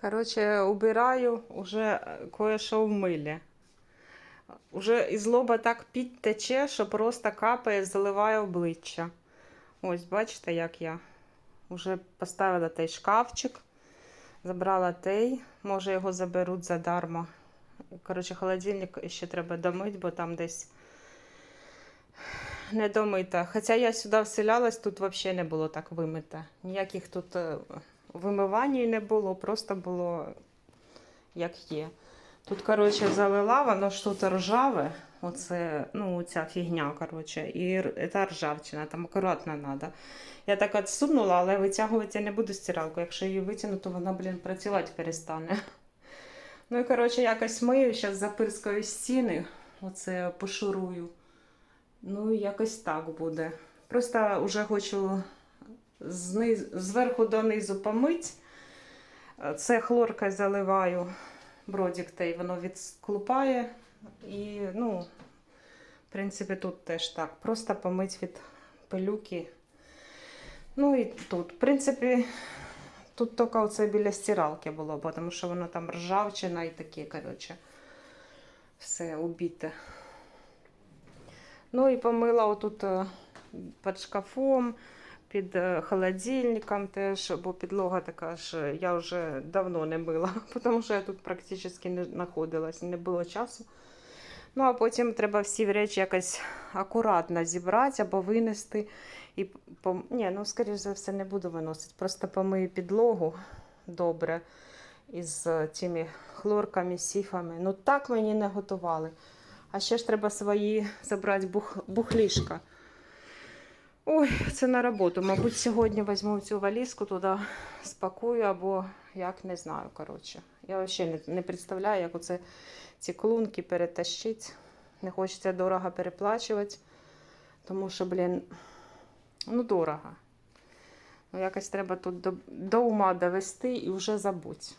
Коротше, убираю, уже кое-що в милі. Уже із лоба так піть тече, що просто капає, заливає обличчя. Ось, бачите, як я вже поставила той шкафчик, забрала той, може його заберуть задарма. Коротше, холодильник ще треба домити, бо там десь не домита. Хоча я сюди вселялась, тут взагалі не було так вимите. Ніяких тут вимивань не було, просто було як є. Тут, коротше, залила, воно ж тут ржаве. Оце, ну, ця фігня, коротше, і та ржавчина, там акуратно треба. Я так відсунула, але витягувати я не буду стиралку. Якщо її витягну, то вона, блін, працювати перестане. Ну і коротше, якось мию, зараз запирскаю стіни, оце пошурую. Ну, якось так буде. Просто вже хочу зниз, зверху донизу помить. Це хлоркою заливаю бродік та й воно відклупає. І, ну, в принципі, тут теж так. Просто помить від пилюки. Ну і тут. В принципі, тут тільки оце біля стиралки було, тому що воно там ржавчина і таке, коротше, все убите. Ну і помила отут е, під шкафом, під е, холодильником теж, бо підлога така ж я вже давно не мила, тому що я тут практично не знаходилась, не було часу. Ну, а потім треба всі речі якось акуратно зібрати або винести. І пом... Ні, ну, скоріш за все, не буду виносити. Просто помию підлогу добре із е, тими хлорками, сіфами. Ну так мені не готували. А ще ж треба свої забрати бух... бухлішка. Ой, це на роботу. Мабуть, сьогодні візьму цю валізку туди спакую або як не знаю. коротше. Я взагалі не, представляю, як оце ці клунки перетащити. Не хочеться дорого переплачувати, тому що, блін, ну дорого. Ну, якось треба тут до, до ума довести і вже забудь.